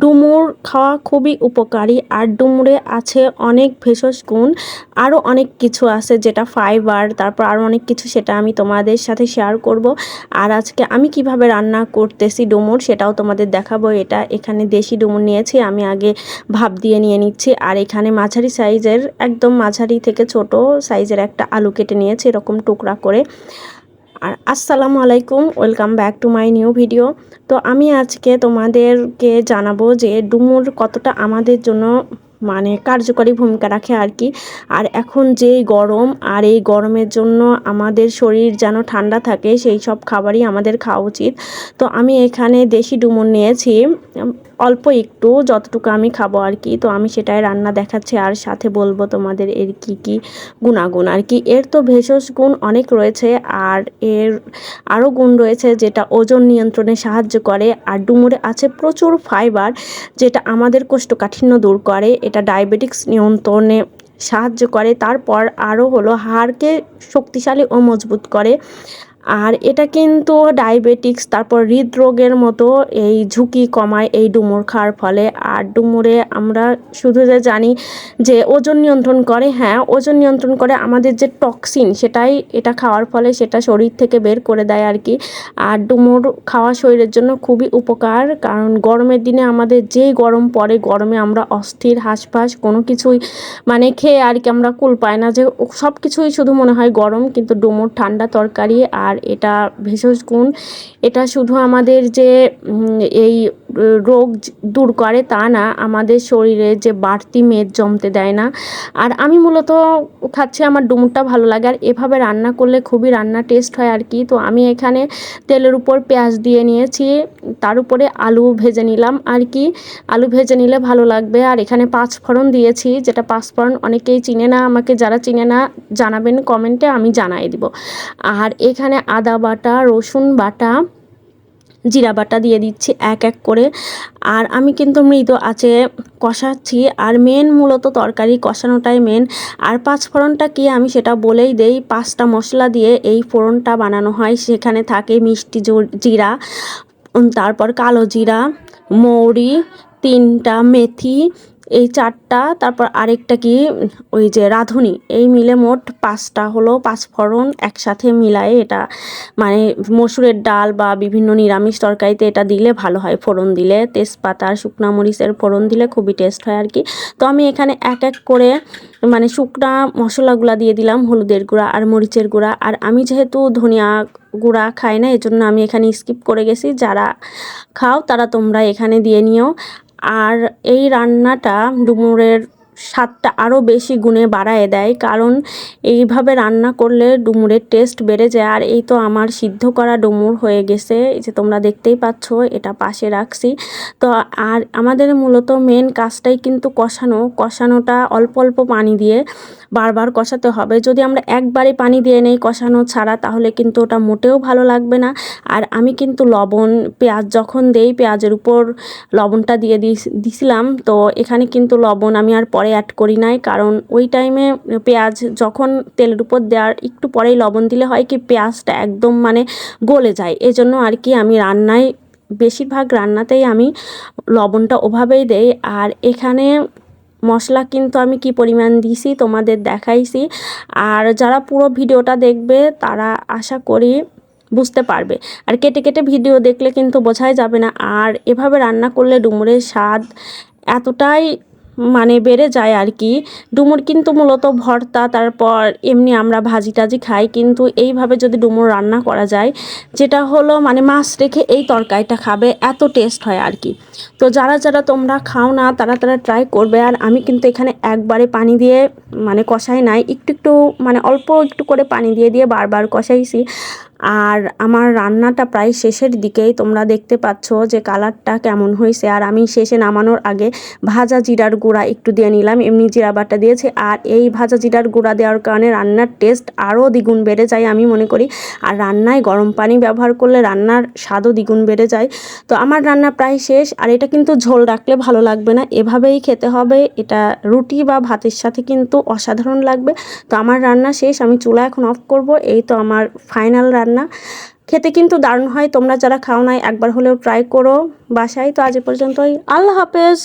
ডুমুর খাওয়া খুবই উপকারী, আর ডুমুরে আছে অনেক ভেষজ গুণ আরও অনেক কিছু আছে যেটা ফাইবার তারপর আরও অনেক কিছু সেটা আমি তোমাদের সাথে শেয়ার করব। আর আজকে আমি কীভাবে রান্না করতেছি ডুমুর সেটাও তোমাদের দেখাবো, এটা এখানে দেশি ডুমুর নিয়েছি, আমি আগে ভাপ দিয়ে নিয়ে নিচ্ছি, আর এখানে মাঝারি সাইজের একদম মাঝারি থেকে ছোট সাইজের একটা আলু কেটে নিয়েছি, এরকম টুকরা করে। আর আসসালামু আলাইকুম, welcome back to my new video. তো আমি আজকে তোমাদেরকে জানাব যে ডুমুর কতটা আমাদের জন্য মানে কার্যকরী ভূমিকা রাখে আর কি। আর এখন যেই গরম, আর এই গরমের জন্য আমাদের শরীর যেন ঠান্ডা থাকে, সেই সব খাবারই আমাদের খাওয়া উচিত। তো আমি এখানে দেশি ডুমুর নিয়েছি, অল্প একটু যতটুকু আমি খাব আর কি। তো আমি সেটাই রান্না দেখাচ্ছি আর সাথে বলব তোমাদের এর কি কি গুণাগুণ আর কি। এর তো ভেষজ গুণ অনেক রয়েছে, আর এর আরও গুণ রয়েছে যেটা ওজন নিয়ন্ত্রণে সাহায্য করে। আর ডুমুরে আছে প্রচুর ফাইবার যেটা আমাদের কোষ্ঠকাঠিন্য দূর করে। এটা ডায়াবেটিক্স নিয়ন্ত্রণে সাহায্য করে। তারপর আরও হলো হাড়কে শক্তিশালী ও মজবুত করে। আর এটা কিন্তু ডায়াবেটিক্স তারপর হৃদরোগের মতো এই ঝুঁকি কমায় এই ডুমুর খাওয়ার ফলে। আর ডুমুরে আমরা শুধু যে জানি যে ওজন নিয়ন্ত্রণ করে হ্যাঁ ওজন নিয়ন্ত্রণ করে আমাদের যে টক্সিন সেটাই এটা খাওয়ার ফলে সেটা শরীর থেকে বের করে দেয় আর কি। আর ডুমুর খাওয়া শরীরের জন্য খুবই উপকার, কারণ গরমের দিনে আমাদের যেই গরম পড়ে, গরমে আমরা অস্থির, হাঁসফাঁস, কোনো কিছুই মানে খেয়ে আর কি আমরা কুল পাই না যে সব কিছুই শুধু মনে হয় গরম, কিন্তু ডুমুর ঠান্ডা তরকারি আর আর এটা ভেষজ গুণ। এটা শুধু আমাদের যে এই রোগ দূর করে তা না, আমাদের শরীরে যে বাড়তি মেদ জমতে দেয় না। আর আমি মূলত খাচ্ছি, আমার ডুমুরটা ভালো লাগে। আর এভাবে রান্না করলে খুবই রান্না টেস্ট হয় আর কি। তো আমি এখানে তেলের উপর পেঁয়াজ দিয়ে নিয়েছি, তার উপরে আলু ভেজে নিলাম আর কি। আলু ভেজে নিলে ভালো লাগবে। আর এখানে পাঁচ ফোড়ন দিয়েছি, যেটা পাঁচ ফোড়ন অনেকেই চিনে না, আমাকে যারা চিনে না জানাবেন কমেন্টে, আমি জানাই দিব। আর এখানে আদা বাটা, রসুন বাটা জিরা বাটা দিয়ে দিচ্ছি এক এক করে। আর আমি কিন্তু মৃদ আছে কষাচ্ছি। আর মেন মূলত তরকারি কষানোটাই মেন আর পাঁচ ফোড়নটা কি আমি সেটা বলেই দেই, পাঁচটা মশলা দিয়ে এই ফোড়নটা বানানো হয়। সেখানে থাকে মিষ্টি জিরা তারপর কালো জিরা, মৌরি, তিনটা মেথি এই চারটা, তারপর আরেকটা কি, ওই যে রাঁধুনি, এই মিলে মোট পাঁচটা হলো, পাঁচ ফোড়ন একসাথে মিলায়ে এটা মানে মসুরের ডাল বা বিভিন্ন নিরামিষ তরকারিতে এটা দিলে ভালো হয়, ফোড়ন দিলে। তেজপাতা, শুকনা মরিচের ফোড়ন দিলে খুবই টেস্ট হয় আর কি। তো আমি এখানে এক এক করে মানে শুকনা মশলাগুলা দিয়ে দিলাম, হলুদের গুঁড়া আর মরিচের গুঁড়া। আর আমি যেহেতু ধনিয়া গুঁড়া খাই না, এজন্য আমি এখানে স্কিপ করে গেছি। যারা খাও, তারা তোমরা এখানে দিয়ে নিও। আর এই রান্নাটা ডুমুরের স্বাদটা আরও বেশি গুণে বাড়ায় দেয়, কারণ এইভাবে রান্না করলে ডুমুরের টেস্ট বেড়ে যায়। আর এই তো আমার সিদ্ধ করা ডুমুর হয়ে গেছে যে তোমরা দেখতেই পাচ্ছ, এটা পাশে রাখছি। তো আর আমাদের মূলত মেন কাজটাই কিন্তু কষানো, কষানোটা অল্প অল্প পানি দিয়ে বারবার কষাতে হবে। যদি আমরা একবারে পানি দিয়ে নেই কষানো ছাড়া, তাহলে কিন্তু ওটা মোটেও ভালো লাগবে না। আর আমি কিন্তু লবণ, পেঁয়াজ যখন দেই, পেঁয়াজের উপর লবণটা দিয়ে দিছিলাম, তো এখানে কিন্তু লবণ আমি আর পরে অ্যাড করি নাই। কারণ ওই টাইমে পেঁয়াজ যখন তেলের উপর দেওয়ার একটু পরেই লবণ দিলে হয় কি, পেঁয়াজটা একদম মানে গলে যায়। এজন্য আর কি আমি রান্নায়, বেশিরভাগ রান্নাতেই আমি লবণটা ওভাবেই দেই। আর এখানে মশলা কিন্তু আমি কি পরিমাণ দিছি তোমাদের দেখাইছি। আর যারা পুরো ভিডিওটা দেখবে, তারা আশা করি বুঝতে পারবে। আর কেটে কেটে ভিডিও দেখলে কিন্তু বোঝাই যাবে না। আর এভাবে রান্না করলে ডুমুরের স্বাদ এতটাই মানে বেড়ে যায় আর কি। ডুমুর কিন্তু মূলত ভর্তা, তারপর এমনি আমরা ভাজি টাজি খাই। কিন্তু এইভাবে যদি ডুমুর রান্না করা যায়, যেটা হলো মানে মাছ রেখে এই তরকারিটা খাবে, এত টেস্ট হয় আর কি। তো যারা যারা তোমরা খাও না, তারা তারা ট্রাই করবে। আর আমি কিন্তু এখানে একবারে পানি দিয়ে মানে কষাই নাই, একটু একটু মানে অল্প একটু করে পানি দিয়ে দিয়ে বারবার কষাইছি। আর আমার রান্নাটা প্রায় শেষের দিকেই তোমরা দেখতে পাচ্ছ যে কালারটা কেমন হয়েছে। আর আমি শেষে নামানোর আগে ভাজা জিরার গুঁড়া একটু দিয়ে নিলাম। এমনি জিরা বাটা দিয়েছি। আর এই ভাজা জিরার গুঁড়া দেওয়ার কারণে রান্নার টেস্ট আরও দ্বিগুণ বেড়ে যায় আমি মনে করি। আর রান্নায় গরম পানি ব্যবহার করলে রান্নার স্বাদও দ্বিগুণ বেড়ে যায়। তো আমার রান্না প্রায় শেষ। আর এটা কিন্তু ঝোল রাখলে ভালো লাগবে না। এভাবেই খেতে হবে। এটা রুটি বা ভাতের সাথে কিন্তু অসাধারণ লাগবে। তো আমার রান্না শেষ। আমি চুলা এখন অফ করব। এই তো আমার ফাইনাল রান্না। রান্না খেতে কিন্তু দারুণ হয়। তোমরা যারা খাও নাই, একবার হলেও ট্রাই করো বাসায়। তো আজ পর্যন্তই। আল্লাহ হাফেজ।